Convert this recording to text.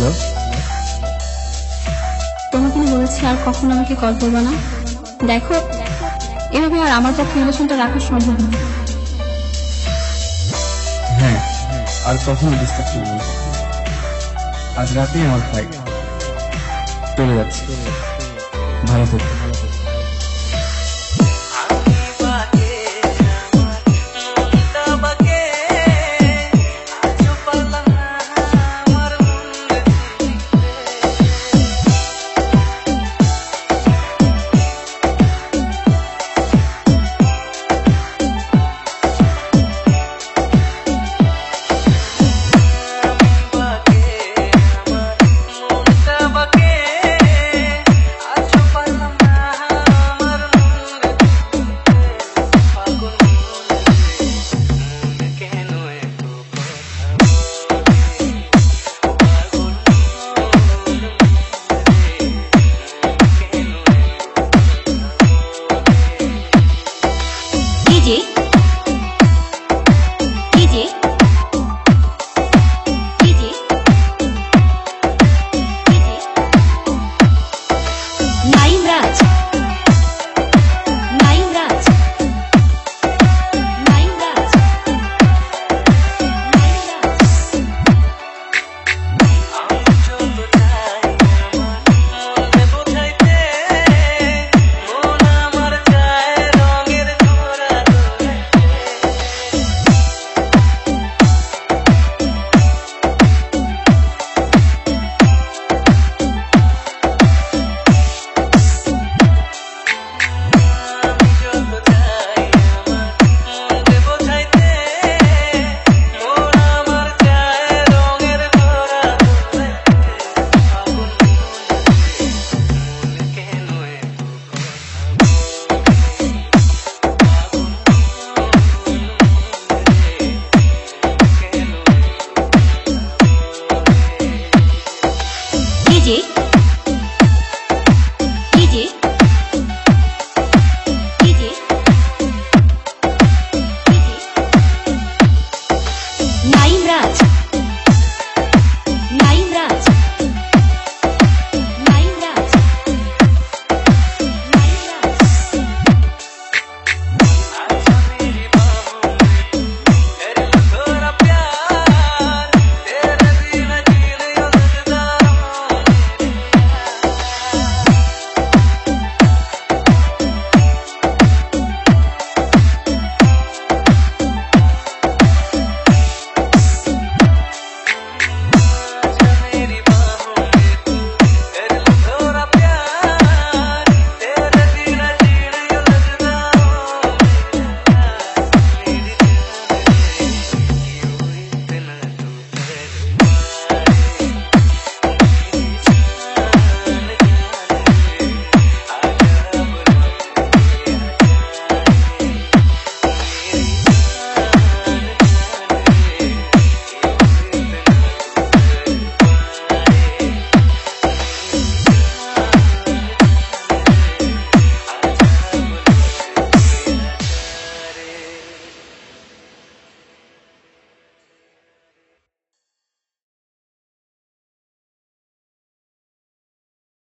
Hello তোমাকে আমি বলেছি আর কখনো আমাকে কল করবে না। দেখো এভাবে আর আমার পক্ষে রিলেশনটা রাখা সম্ভব না। হ্যাঁ আর কখনো ডিস্টার্ব করব না। আজ রাতেই আমার ফ্লাইট চলে যাচ্ছে। ভালো থেকো।